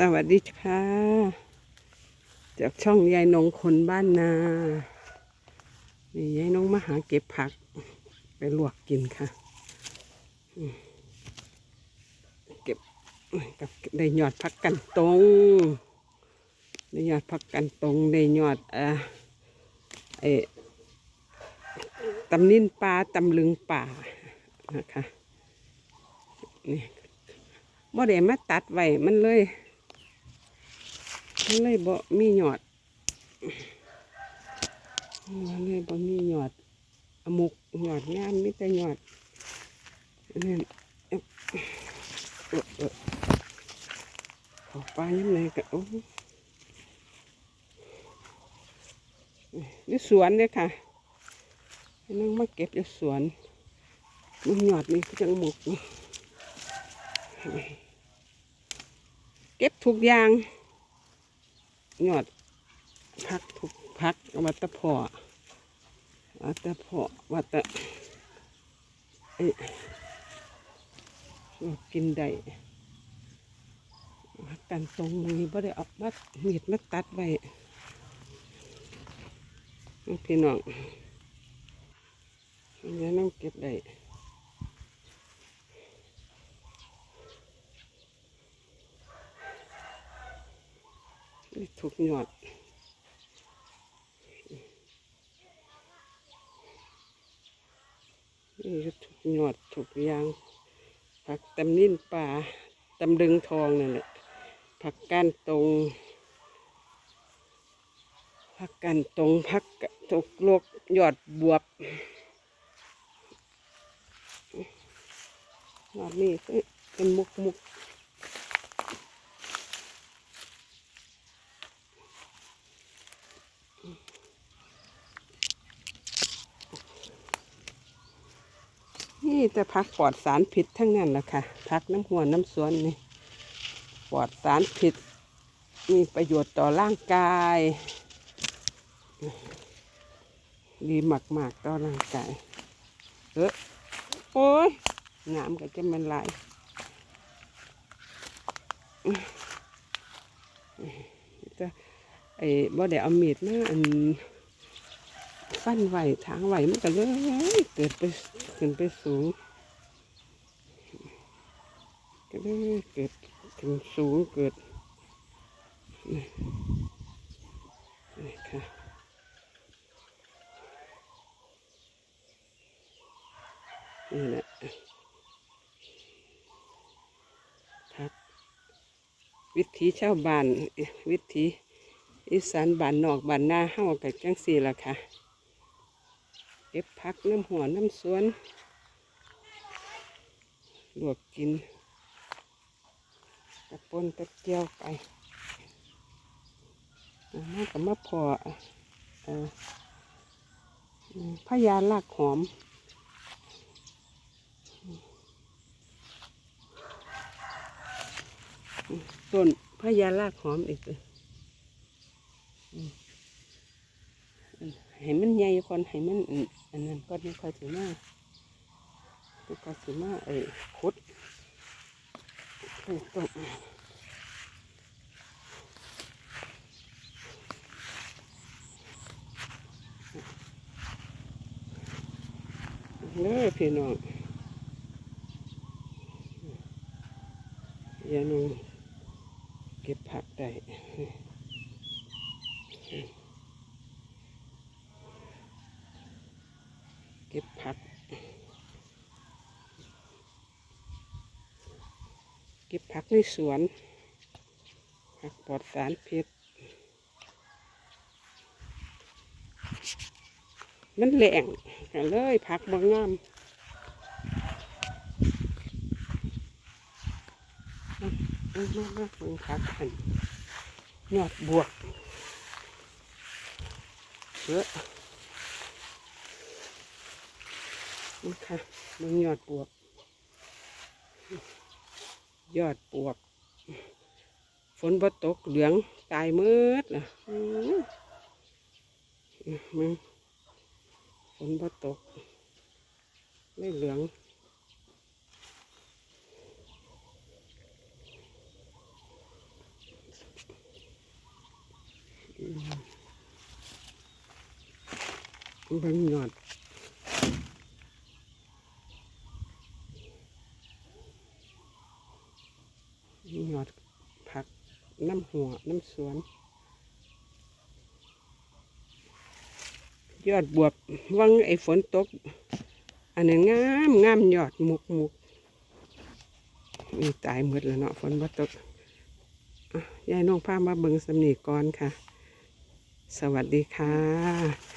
สวัสดีค่ะ จากช่องยายนงคนบ้านนา นี่ยายนงมาหาเก็บผัก ไปลวกกินค่ะ เก็บกับได้ยอดผักกันตรงได้ยอดผักกันตรงได้ยอดเอ่อไอตำนินปลาตำลึงป่านะคะนี่บ่ได้มาตัดไว้มันเลย มันเลยบ่มีหยอดมันเลยบ่มีหยอดอมุกหยอดงามมีแต่หยอดนนั่เอ๊ะเออออเขอปลายังไงกะโอ้นี่สวนเลยค่ะนั่งมาเก็บอยู่สวนมันหยอดนี่คือจังหมุกเก็บทุกอย่าง ยอดพักทุกพักวัตะพอวัตะพอวัตะเอ้ยกินได้พักกันตรงมือบ่ได้เอามามีดมาตัดไว้พี่น้องอันนี้น้องเก็บได้ ทุกยอดนี่ก็ทุกยอดทุกยางผักตำนิ่นป่าตำดึงทองนั่นแหละผักก้านตรงผักก้านตรงผักทุกโลกยอดบวบยอดนี่เป็นมุกมุก นี่แต่ผักปลอดสารพิษทั้งนั้นแหละค่ะผักน้ำหัวน้ำสวนนี่ปลอดสารพิษมีประโยชน์ต่อร่างกาย ดีมากๆต่อร่างกายเออโอ้ยงามก็จะมันไหลจะไอ้บ่ได้เอามีดมาอันฟันไหวทางไหวมันก็เลยเกิดไป ขึ้นไปสูง ก็เลยเกิดถึงสูงเกิดนี่นี่ค่ะนี่แหละครับวิถีชาวบ้านวิถีอีสานบ้านนอกบ้านหน้าเฮากับจังสี่ละค่ะ เก็บผักน้ำหัวน้ำสวน ลวกกินกระปนกระเจียวไปมากับมะพร้าวเอ่ออืมพญาลากหอมต้นพญาลากหอมอีกเลยอืมอืม ให้มันใหญ่ก่อนให้มันอันอันนั้นก็ไม่ค่อยถือมาไม่ค่อยถือมาเอ้ยขุดปลูกต้นเลยพี่น้องยานูเก็บผักได้ ก็บผัก เก็บผักในสวน ผักปลอดสารพิษมันแหลงก็เลยผักบางงามมามามาเบิ่งผักกันยอดบวกเยอะ นี่ค่ะมันยอดปวก ยอดปวก ฝนบตกเหลืองตายมืดอะมึงฝนบตกไม่เหลืองเบิ่งยอด น้ำหัวน้ำสวน ยอดบวบวังไอ้ฝนตก อันนี้งามงามยอดมุกมุกนี่ตายหมดแล้วเนาะฝนบ่ตกยายน้องพามาเบิงสำนีก่อนค่ะ สวัสดีค่ะ